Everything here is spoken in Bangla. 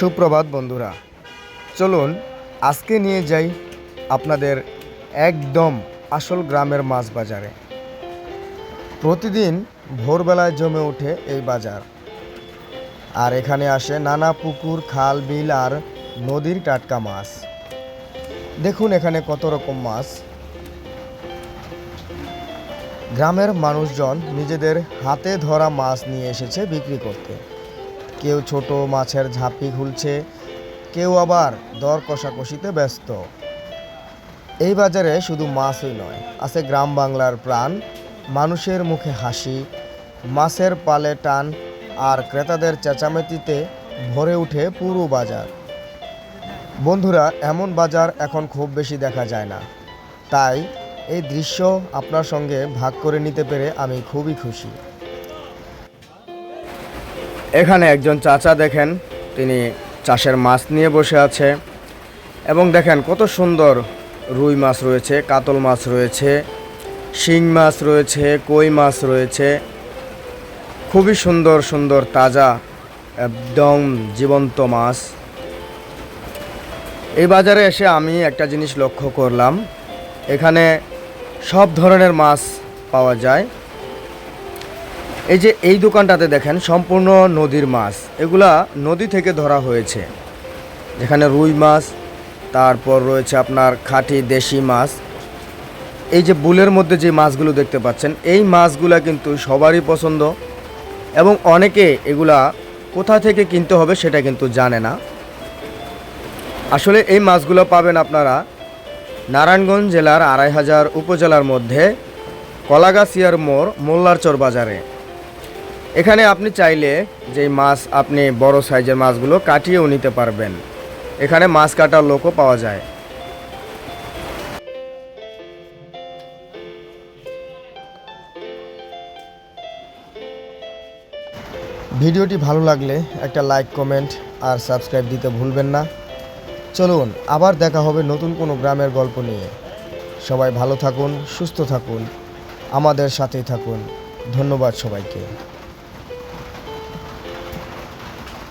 সুপ্রভাত বন্ধুরা। চলুন, আজকে নিয়ে যাই আপনাদের একদম আসল গ্রামের মাছ বাজারে। প্রতিদিন ভোরবেলায় জমে ওঠে এই বাজার। আর এখানে আসে নানা পুকুর, খাল, বিল আর নদীর টাটকা মাছ। দেখুন এখানে কত রকম মাছ। গ্রামের মানুষজন নিজেদের হাতে ধরা মাছ নিয়ে এসেছে বিক্রি করতে। কেউ ছোট মাছের ঝাঁপি খুলছে, কেউ আবার দর কষাকষিতে ব্যস্ত। এই বাজারে শুধু মাছই নয়, আছে গ্রাম বাংলার প্রাণ, মানুষের মুখে হাসি, মাছের পালে টান, আর ক্রেতাদের চেঁচামেচিতে ভরে ওঠে পুরো বাজার। বন্ধুরা, এমন বাজার এখন খুব বেশি দেখা যায় না। তাই এই দৃশ্য আপনার সঙ্গে ভাগ করে নিতে পেরে আমি খুবই খুশি। এখানে একজন চাচা দেখেন, তিনি চাষের মাছ নিয়ে বসে আছে। এবং দেখেন কত সুন্দর রুই মাছ রয়েছে, কাতল মাছ রয়েছে, শিং মাছ রয়েছে, কই মাছ রয়েছে। খুবই সুন্দর সুন্দর, তাজা, একদম জীবন্ত মাছ। এই বাজারে এসে আমি একটা জিনিস লক্ষ্য করলাম। এখানে সব ধরনের মাছ পাওয়া যায়। এই যে এই দোকানটাতে দেখেন, সম্পূর্ণ নদীর মাছ। এগুলা নদী থেকে ধরা হয়েছে। যেখানে রুই মাছ, তারপর রয়েছে আপনার খাঁটি দেশি মাছ। এই যে বুলের মধ্যে যে মাছগুলো দেখতে পাচ্ছেন, এই মাছগুলা কিন্তু সবারই পছন্দ এবং অনেকে এগুলা কোথা থেকে কিনতে হবে সেটা কিন্তু জানে না। আসলে এই মাছগুলো পাবেন আপনারা নারায়ণগঞ্জ জেলার আড়াই হাজার উপজেলার মধ্যে কলাগাছিয়ার মোড়, মোল্লারচর বাজারে। এখানে আপনি চাইলে যে মাছ আপনি বড় সাইজের মাছগুলো কাটিয়েও নিতে পারবেন। এখানে মাছ কাটার লোকও পাওয়া যায়। ভিডিওটি ভালো লাগলে একটা লাইক, কমেন্ট আর সাবস্ক্রাইব দিতে ভুলবেন না। চলুন, আবার দেখা হবে নতুন কোনো গ্রামের গল্প নিয়ে। সবাই ভালো থাকুন, সুস্থ থাকুন, আমাদের সাথেই থাকুন। ধন্যবাদ সবাইকে।